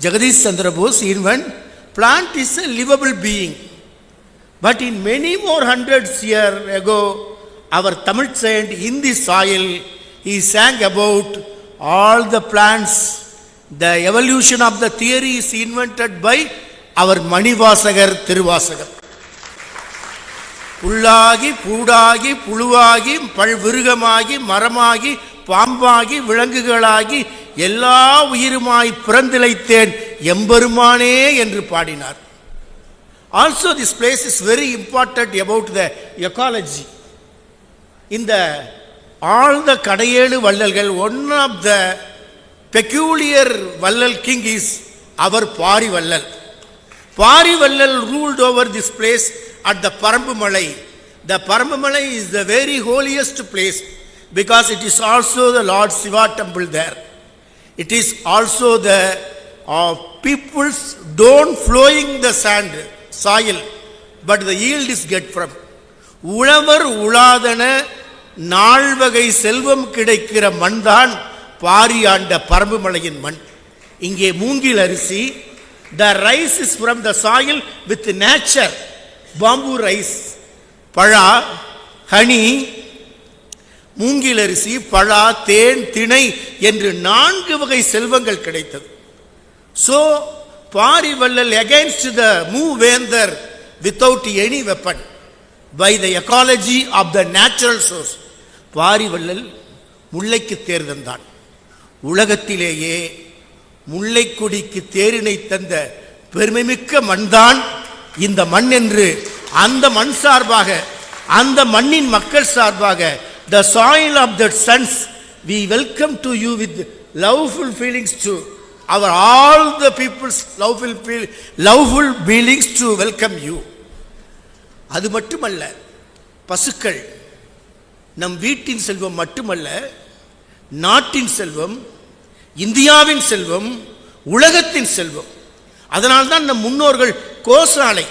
Jagadish Chandra Bose invent plant is a livable being. But in many more hundreds years ago, our Tamil saint in the soil, he sang about all the plants. The evolution of the theory is invented by our Manivasagar Thiruvasagar. புல்லாகி பூடாகி புழுவாகி பல்விருகமாகி மரமாகி பாம்பாகி விலங்குகளாகி எல்லா உயிருமாய் பிறந்திழைத்தேன் எம்பெருமானே என்று பாடினார். Also this place is very important about the ecology இந்த ஆழ்ந்த கடையேழு வள்ளல்கள் one of the peculiar Vallal king is our Pari Vallal. Pari Vallal ruled over this place at the Parambu Malai. The Parambu Malai is the very holiest place because it is also the lord Shiva temple there It is also the uh, people's don't flowing the sand, soil, but the yield is get from. உழவர் உழாதன நால்வகை செல்வம் கிடைக்கிற மண்தான் பாரியாண்ட பரம்புமலையின் மண் இங்கே மூங்கில் அரிசி the rice is from the soil with nature bamboo rice பழா honey மூங்கிலரிசி பழா தேன் திணை என்று நான்கு வகை செல்வங்கள் கிடைத்தது. ஸோ பாரி வள்ளல் அகைன்ஸ்ட் த மூ வேந்தர் without any weapon by the ecology of the natural source Parivallal முல்லைக்கு தேர் தந்தான். உலகத்திலேயே முல்லைக்கொடிக்கு தேரினை தந்த பெருமைமிக்க மண்தான் இந்த மண் என்று அந்த மண் சார்பாக அந்த மண்ணின் மக்கள் சார்பாக the soil of the sons we welcome to you with loveful feelings to our all the peoples loveful feel loveful feelings to welcome you அது மட்டுமல்ல பசுக்கள் நம் வீட்டின் செல்வம் மட்டுமல்ல நாட்டின் செல்வம் இந்தியாவின் செல்வம் உலகத்தின் செல்வம். அதனால்தான் நம் முன்னோர்கள் கோசாலை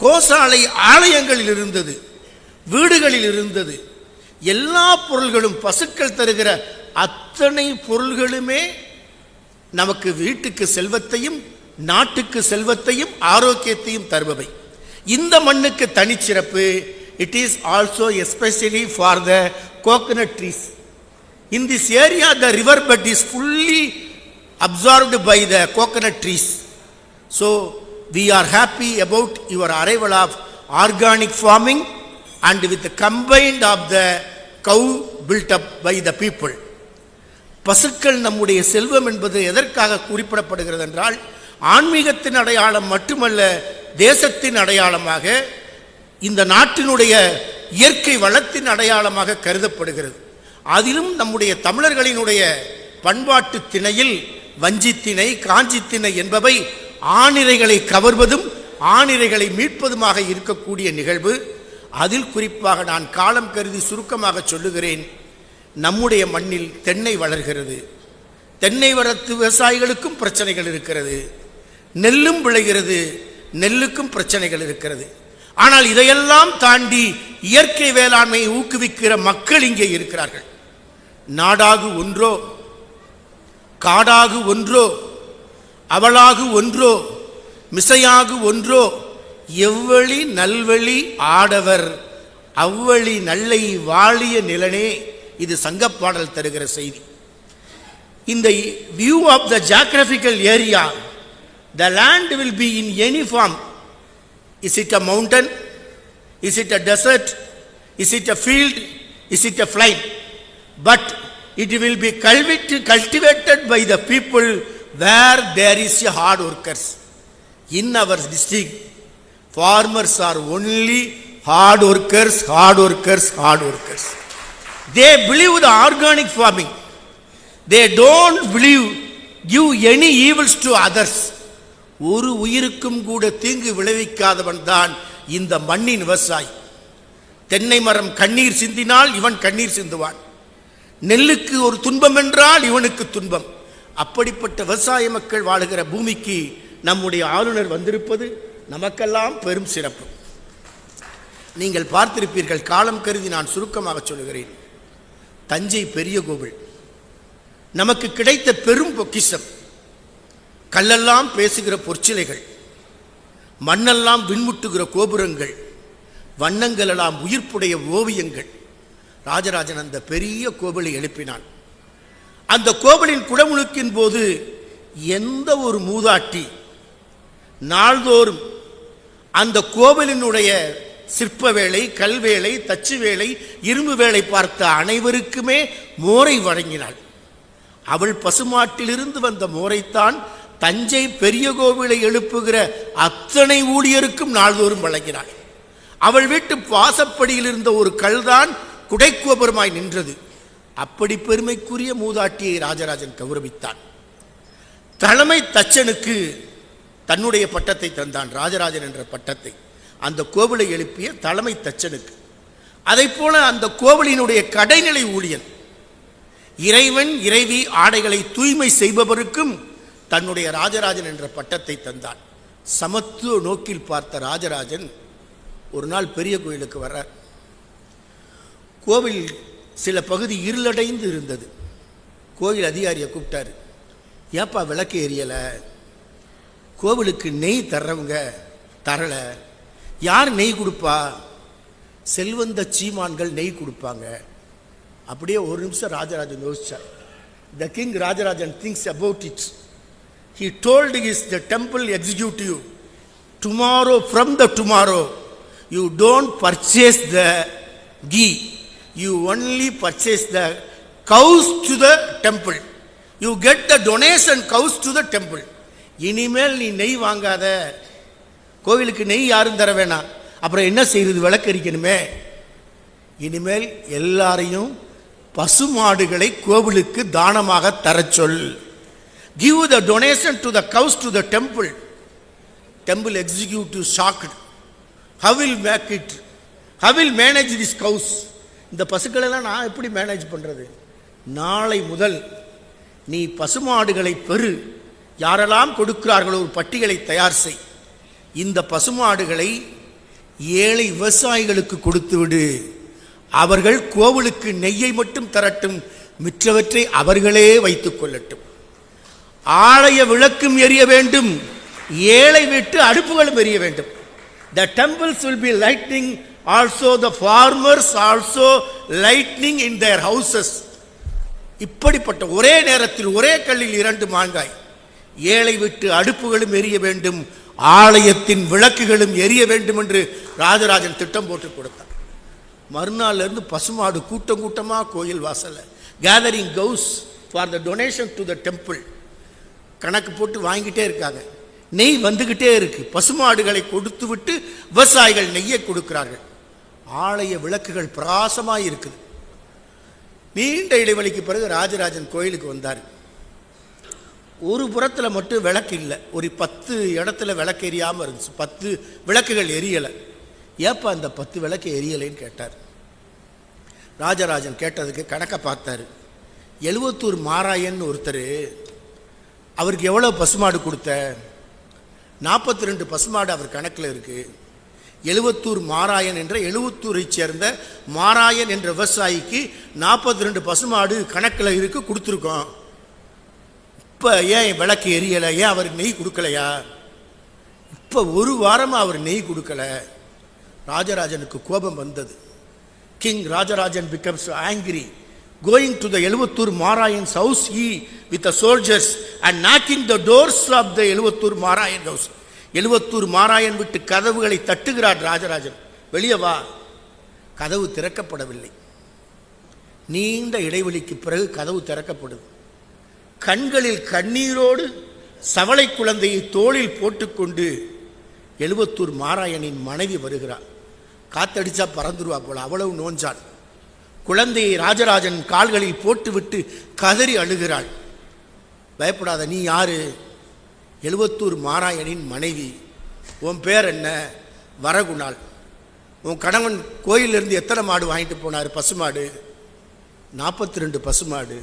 கோசாலை ஆலயங்களில் இருந்தது வீடுகளில் இருந்தது. எல்லா பொருள்களும் பசுக்கள் தருகிற அத்தனை பொருள்களுமே நமக்கு வீட்டுக்கு செல்வத்தையும் நாட்டுக்கு செல்வத்தையும் ஆரோக்கியத்தையும் தருபவை. இந்த மண்ணுக்கு தனிச்சிறப்பு it is also especially for the coconut trees in this area the river bed is fully absorbed by the coconut trees so we are happy about your arrival of organic farming and with combined of the cow build up by the people பசுக்கள் நம்முடைய செல்வம் என்பது எதற்காக குறிப்பிடப்படுகிறது என்றால் ஆன்மீகத்தின் அடையாளம் மட்டுமல்ல தேசத்தின் அடையாளமாக இந்த நாட்டினுடைய இயற்கை வளத்தின் அடையாளமாக கருதப்படுகிறது. அதிலும் நம்முடைய தமிழர்களினுடைய பண்பாட்டு திணையில் வஞ்சித்திணை காஞ்சித்திணை என்பவை ஆணிரைகளை கவர்வதும் ஆணிரைகளை மீட்பதுமாக இருக்கக்கூடிய நிகழ்வு. அதில் குறிப்பாக நான் காலம் கருதி சுருக்கமாக சொல்லுகிறேன். நம்முடைய மண்ணில் தென்னை வளர்கிறது. தென்னை வரத்து விவசாயிகளுக்கும் பிரச்சனைகள் இருக்கிறது. நெல்லும் விளைகிறது. நெல்லுக்கும் பிரச்சனைகள் இருக்கிறது. ஆனால் இதையெல்லாம் தாண்டி இயற்கை வேளாண்மையை ஊக்குவிக்கிற மக்கள் இங்கே இருக்கிறார்கள். நாடாகு ஒன்றோ காடாகு ஒன்றோ அவளாகு ஒன்றோ மிசையாகு ஒன்றோ எவ்வழி நல்வழி ஆடவர் அவ்வழி நல்லை வாழிய நிலனே இது சங்கப்பாடல் தருகிற செய்தி. இந்த view of the geographical area the land will be in any form is it a mountain is it a desert is it a field is it a flame but it will be cultivate cultivated by the people where there is a hard workers in our district farmers are only hard workers hard workers hard workers they believe the organic farming they don't believe give any evils to others ஒரு உயிருக்கும் கூட தீங்கு விளைவிக்காதவன் தான் இந்த மண்ணின் விவசாயி. தென்னை மரம் கண்ணீர் சிந்தினால் இவன் கண்ணீர் சிந்துவான். நெல்லுக்கு ஒரு துன்பம் என்றால் இவனுக்கு துன்பம். அப்படிப்பட்ட விவசாய மக்கள் வாழுகிற பூமிக்கு நம்முடைய ஆளுநர் வந்திருப்பது நமக்கெல்லாம் பெரும் சிறப்பு. நீங்கள் பார்த்திருப்பீர்கள் காலம் கருதி நான் சுருக்கமாக சொல்லுகிறேன். தஞ்சை பெரிய கோவில். நமக்கு கிடைத்த பெரும் பொக்கிஷம். கல்லெல்லாம் பேசுகிற பொற்சிலைகள். மண்ணெல்லாம் விண்முட்டுகிற கோபுரங்கள். வண்ணங்கள் எல்லாம் உயிர்ப்புடைய ஓவியங்கள். ராஜராஜன் அந்த பெரிய கோவிலை எழுப்பினான். அந்த கோவிலின் குடமுழுக்கின் போது எந்த ஒரு மூதாட்டி நாள்தோறும் அந்த கோவிலினுடைய சிற்ப வேலை கல்வேலை தச்சு வேலை இரும்பு வேலை பார்த்த அனைவருக்குமே மோரை வழங்கினாள். அவள் பசுமாட்டிலிருந்து வந்த மோரைத்தான் தஞ்சை பெரிய கோவிலை எழுப்புகிற அத்தனை ஊழியருக்கும் நாள்தோறும் வழங்கினாள். அவள் வீட்டு வாசப்படியில் இருந்த ஒரு கல்தான் குடைக்கோபுரமாய் நின்றது. அப்படி பெருமைக்குரிய மூதாட்டியை ராஜராஜன் கௌரவித்தான். தலைமை தச்சனுக்கு தன்னுடைய பட்டத்தை தந்தான் ராஜராஜன் என்ற பட்டத்தை. அந்த கோவிலை எழுப்பிய தலைமை தச்சனுக்கு. அதைப் போல அந்த கோவிலினுடைய கடைநிலை ஊழியன் இறைவன் இறைவி ஆடைகளை தூய்மை செய்பவருக்கும் தன்னுடைய ராஜராஜன் என்ற பட்டத்தை தந்தான். சமத்துவ நோக்கில் பார்த்த ராஜராஜன் ஒரு நாள் பெரிய கோயிலுக்கு வர்றார். கோவில் சில பகுதி இருளடைந்து இருந்தது. கோவில் அதிகாரியை கூப்பிட்டாரு. ஏப்பா விளக்கு எரியலை? கோவிலுக்கு நெய் தர்றவங்க தரலை. யார் நெய் கொடுப்பா? செல்வந்த சீமான்கள் நெய் கொடுப்பாங்க. அப்படியே ஒரு நிமிஷம் Rajarajan யோசிச்சார். The king Rajarajan things about it he told is the temple executive tomorrow from the tomorrow you don't purchase the ghee you only purchase the cows to the temple you get the donation cows to the temple இனிமேல் நீ நெய் வாங்காத. கோவிலுக்கு நெய் யாரும் தர வேணாம். அப்புறம் என்ன செய்யறது விளக்கரிக்கணுமே. இனிமேல் எல்லாரையும் பசுமாடுகளை கோவிலுக்கு தானமாக தரச் சொல். Give the donation to the cows to the temple temple executive shocked he will make it he will manage this cows இந்த பசுக்களெல்லாம் நான் எப்படி மேனேஜ் பண்ணுறது நாளை முதல் நீ பசுமாடுகளை பெறு. யாரெல்லாம் கொடுக்கிறார்களோ ஒரு பட்டியலை தயார் செய். இந்த பசுமாடுகளை ஏழை விவசாயிகளுக்கு கொடுத்து விடு அவர்கள் கோவிலுக்கு நெய்யை மட்டும் தரட்டும் மிற்றவற்றை அவர்களே வைத்துக் கொள்ளட்டும். ஆலய விளக்கும் எரிய வேண்டும் ஏழை விட்டு அடுப்புகளும் எரிய வேண்டும். The temples will be lightning also the farmers also lightning in their houses இப்படிப்பட்ட ஒரே நேரத்தில் ஒரே கல்லில் இரண்டு மாங்காய் ஏழை விட்டு அடுப்புகளும் எரிய வேண்டும் ஆலயத்தின் விளக்குகளும் எரிய வேண்டும் என்று ராஜராஜன் திட்டம் போட்டு கொடுத்தார். மறுநாள்லேருந்து பசுமாடு கூட்டம் கூட்டமாக கோயில் வாசலில். Gathering cows for the donation to the temple கணக்கு போட்டு வாங்கிட்டே இருக்காங்க. நெய் வந்துக்கிட்டே இருக்கு. பசுமாடுகளை கொடுத்து விட்டு விவசாயிகள் நெய்யை கொடுக்கிறார்கள். ஆலய விளக்குகள் பிரகாசமாக இருக்குது. நீண்ட இடைவெளிக்கு பிறகு ராஜராஜன் கோயிலுக்கு வந்தார். ஒரு புறத்தில் மட்டும் விளக்கு இல்லை. ஒரு பத்து இடத்துல விளக்கு எரியாமல் இருந்துச்சு. பத்து விளக்குகள் எரியலை. ஏப்பா அந்த பத்து விளக்கு எரியலைன்னு கேட்டார். ராஜராஜன் கேட்டதுக்கு கணக்கை பார்த்தாரு. எழுவத்தூர் மாராயன் ஒருத்தர் அவருக்கு எவ்வளோ பசுமாடு கொடுத்த? நாற்பத்தி ரெண்டு பசுமாடு அவர் கணக்கில் இருக்குது எழுவத்தூர் மாராயன் என்ற எழுவத்தூரைச் சேர்ந்த மாராயன் என்ற விவசாயிக்கு நாற்பத்தி ரெண்டு பசுமாடு கணக்கில் இருக்குது கொடுத்துருக்கோம். இப்போ ஏன் விளக்கு எரியலை? ஏன் அவர் நெய் கொடுக்கலையா? இப்போ ஒரு வாரமாக அவர் நெய் கொடுக்கல. ராஜராஜனுக்கு கோபம் வந்தது. King Rajarajan becomes angry going to the Ezhuvathur Marayan's house E with the soldiers and knocking the doors of the Ezhuvathur Marayan house Ezhuvathur Marayan விட்டு கதவுகளை தட்டுகிறார் ராஜராஜன். வெளியே வா. கதவு திறக்கப்படவில்லை. நீண்ட இடைவெளிக்கு பிறகு கதவு திறக்கப்படுது கண்களில் கண்ணீரோடு சவளை குழந்தையை தோளில் போட்டுக்கொண்டு எழுவத்தூர் மாராயனின் மனைவி வருகிறார் காத்தடிச்சா பறந்துருவா போல அவ்வளவு நோஞ்சாள் குழந்தையை ராஜராஜன் கால்களில் போட்டுவிட்டு கதறி அழுகிறாள். பயப்படாத நீ யாரு? எழுவத்தூர் மாராயனின் மனைவி. உன் பேர் என்ன? வரகுணாள். உன் கணவன் கோயிலிருந்து எத்தனை மாடு வாங்கிட்டு போனார்? பசுமாடு. நாற்பத்தி ரெண்டு பசுமாடு.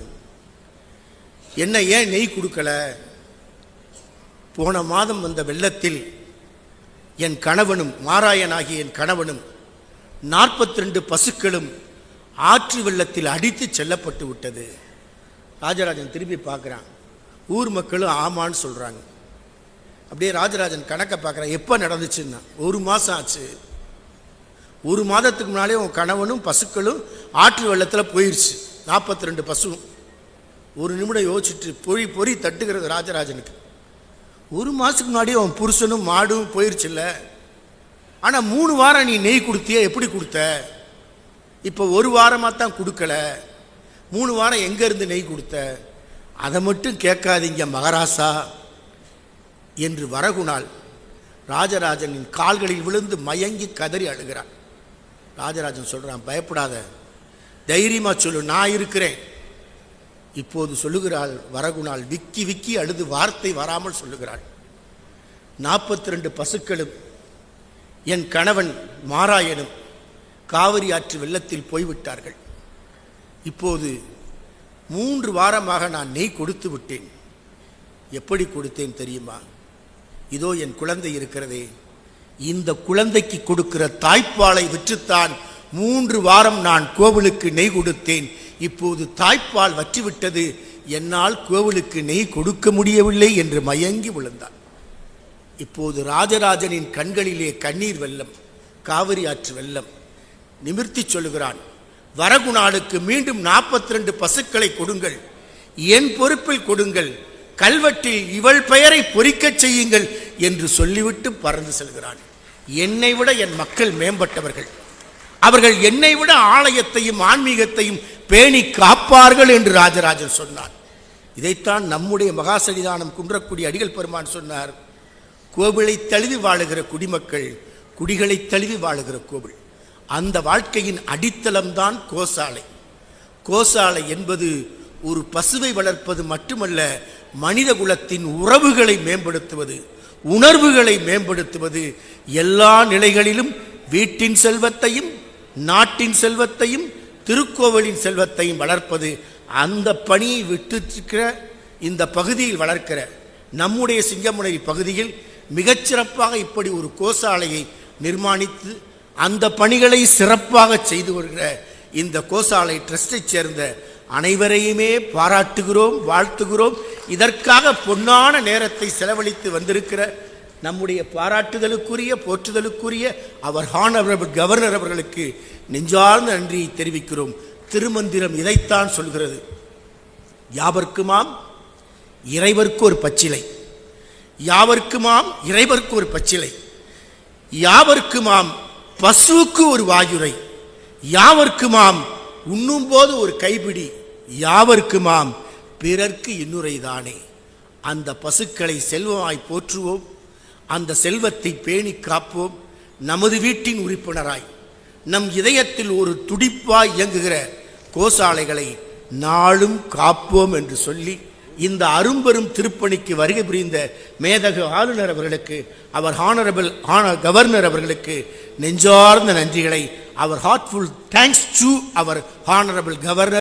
என்ன ஏன் நெய் கொடுக்கல? போன மாதம் வந்த வெள்ளத்தில் என் கணவனும் மாராயனாகிய என் கணவனும் நாற்பத்தி ரெண்டு பசுக்களும் ஆற்று வெள்ளத்தில் அடித்து செல்லப்பட்டு விட்டது. ராஜராஜன் திரும்பி பார்க்குறான். ஊர் மக்களும் ஆமான்னு சொல்கிறாங்க அப்படியே ராஜராஜன் கணக்கை பார்க்குறான். எப்போ நடந்துச்சுன்னா? ஒரு மாதம் ஆச்சு. ஒரு மாதத்துக்கு முன்னாலே உன் கணவனும் பசுக்களும் ஆற்று வெள்ளத்தில் போயிடுச்சு நாற்பத்தி ரெண்டு பசுவும் ஒரு நிமிடம் யோசிச்சுட்டு பொறி பொறி தட்டுகிறது ராஜராஜனுக்கு. ஒரு மாதத்துக்கு முன்னாடி அவன் புருஷனும் மாடும் போயிருச்சுல்ல. ஆனால் மூணு வாரம் நீ நெய் கொடுத்தியே எப்படி கொடுத்த? இப்போ ஒரு வாரமாக தான் கொடுக்கல. மூணு வாரம் எங்கேருந்து நெய் கொடுத்த? அதை மட்டும் கேட்காதீங்க மகாராசா. என்று வரகுணால் ராஜராஜனின் கால்களில் விழுந்து மயங்கி கதறி அழுகிறான். ராஜராஜன் சொல்கிறான் பயப்படாத. தைரியமாக சொல்லு நான் இருக்கிறேன். இப்போது சொல்லுகிறாள் வரகுணால் விக்கி விக்கி அழுது வார்த்தை வராமல் சொல்லுகிறாள். நாற்பத்தி ரெண்டு பசுக்களும் என் கணவன் மாராயனும் காவிரி ஆற்று வெள்ளத்தில் போய்விட்டார்கள். இப்போது மூன்று வாரமாக நான் நெய் கொடுத்து விட்டேன். எப்படி கொடுத்தேன் தெரியுமா? இதோ என் குழந்தை இருக்கிறதே. இந்த குழந்தைக்கு கொடுக்கிற தாய்ப்பாலை விற்றுத்தான் மூன்று வாரம் நான் கோவிலுக்கு நெய் கொடுத்தேன். இப்போது தாய்ப்பால் வற்றிவிட்டது. என்னால் கோவிலுக்கு நெய் கொடுக்க முடியவில்லை என்று மயங்கி விழுந்தான். இப்போது ராஜராஜனின் கண்களிலே கண்ணீர் வெள்ளம் காவிரி ஆற்று வெள்ளம் நிமிர்த்தி சொல்லுகிறான் வரகுணாளுக்கு மீண்டும் நாற்பத்தி ரெண்டு பசுக்களை கொடுங்கள். என் பொறுப்பில் கொடுங்கள். கல்வெட்டில் இவள் பெயரை பொறிக்கச் செய்யுங்கள் என்று சொல்லிவிட்டு பறந்து செல்கிறான். என்னை விட என் மக்கள் மேம்பட்டவர்கள். அவர்கள் என்னை விட ஆலயத்தையும் ஆன்மீகத்தையும் பேணி காப்பார்கள் என்று ராஜராஜன் சொன்னார். இதைத்தான் நம்முடைய மகாசன்னிதானம் குன்றக்கூடிய அடிகள் பெருமான் சொன்னார். கோவிலை தழுவி வாழுகிற குடிமக்கள் குடிகளை தழுவி வாழுகிற கோவில். அந்த வாழ்க்கையின் அடித்தளம்தான் கோசாலை. கோசாலை என்பது ஒரு பசுவை வளர்ப்பது மட்டுமல்ல மனித குலத்தின் உறவுகளை மேம்படுத்துவது உணர்வுகளை மேம்படுத்துவது எல்லா நிலைகளிலும் வீட்டின் செல்வத்தையும் நாட்டின் செல்வத்தையும் திருக்கோவிலின் செல்வத்தையும் வளர்ப்பது அந்த பணியை விட்டுருக்கிற இந்த பகுதியில் வளர்க்கிற நம்முடைய சிங்கமுனை பகுதியில் மிகச்சிறப்பாக இப்படி ஒரு கோசாலையை நிர்மாணித்து அந்த பணிகளை சிறப்பாக செய்து வருகிற இந்த கோசாலை ட்ரஸ்டை சேர்ந்த அனைவரையுமே பாராட்டுகிறோம் வாழ்த்துகிறோம். இதற்காக பொன்னான நேரத்தை செலவழித்து வந்திருக்கிற நம்முடைய பாராட்டுதலுக்குரிய போற்றுதலுக்குரிய அவர் ஹானரபிள் கவர்னர் அவர்களுக்கு நெஞ்சார்ந்த நன்றியை தெரிவிக்கிறோம். திருமந்திரம் இதைத்தான் சொல்கிறது. யாவர்க்குமாம்? இறைவர்க்கு ஒரு பச்சிலை. யாவர்க்குமாம்? இறைவர்க்கு ஒரு பச்சிலை. யாவர்க்குமாம்? பசுவுக்கு ஒரு வாயுரை. யாவர்க்குமாம்? உண்ணும்போது ஒரு கைப்பிடி. யாவர்க்குமாம்? பிறர்க்கு இன்னுரைதானே அந்த பசுக்களை செல்வமாய் போற்றுவோம். அந்த செல்வத்தை பேணி காப்போம். நமது வீட்டின் உறுப்பினராய். நம் இதயத்தில் ஒரு துடிப்பாய் இயங்குகிற கோசாலைகளை நாளும் காப்போம் என்று சொல்லி இந்த அரும்பெரும் திருப்பணிக்கு வருகை புரிந்த மேதகு ஆளுநர் அவர்களுக்கு அவர் ஹானரபிள் ஆன கவர்னர் அவர்களுக்கு நெஞ்சார்ந்த நன்றிகளை our heartful thanks to our honourable governor